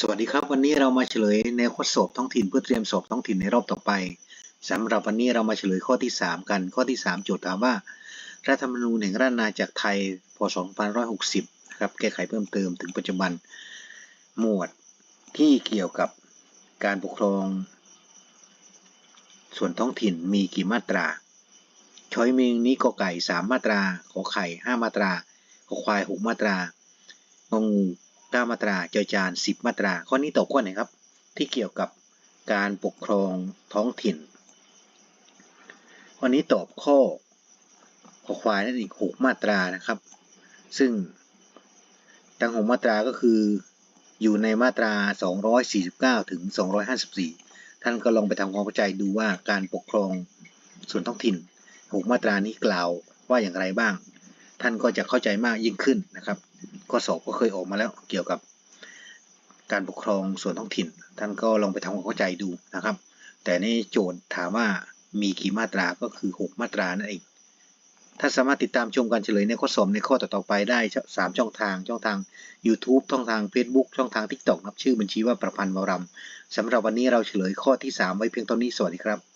สวัสดีครับ วันนี้เรามาเฉลยในข้อสอบท้องถิ่นเพื่อเตรียมสอบท้องถิ่นในรอบต่อไปสำหรับวันนี้เรามาเฉลยข้อที่ 3 กัน ข้อที่ 3 โจทย์ถามว่ารัฐธรรมนูญแห่งราชอาณาจักรไทยพศ2560ครับแก้ไขเพิ่มเติมถึงปัจจุบัน หมวดที่เกี่ยวกับการปกครอง ส่วนท้องถิ่นมีกี่มาตรา ช้อยเมงนี้กอไก่ 3 มาตรา ขอไข่ 5 มาตรา ขอควาย 6 มาตรางงู 9 มาตราจอจาน 10 มาตรา ข้อนี้ตอบข้อไหนครับ ที่เกี่ยวกับการปกครองท้องถิ่น ข้อนี้ตอบข้อขอควายนั่นอีก 6 มาตรานะครับ ซึ่งทั้ง 6 มาตราก็คืออยู่ในมาตรา 249 ถึง 254 ท่านก็ลองไปทำความเข้าใจดูว่าการปกครองส่วนท้องถิ่น 6 มาตรานี้กล่าวว่าอย่างไรบ้าง ท่านก็จะเข้าใจมากยิ่งขึ้นนะครับ ข้อสอบก็เคยออกมาแล้วเกี่ยวกับการปกครองส่วนท้องถิ่น ท่านก็ลองไปทำความเข้าใจดูนะครับ แต่ในโจทย์ถามว่ามีกี่มาตราก็คือ 6 มาตรานั่นเองท่าสามารถติดตามชมการเฉลยในข้อสอบในข้อต่อๆไปได้ 3 ช่องทาง ช่องทาง YouTube ช่องทาง Facebook ช่องทาง TikTok นับชื่อบัญชีว่าประพันธ์วรำสำหรับวันนี้เราเฉลยข้อที่ 3 ไว้เพียงเท่านี้สวัสดีครับ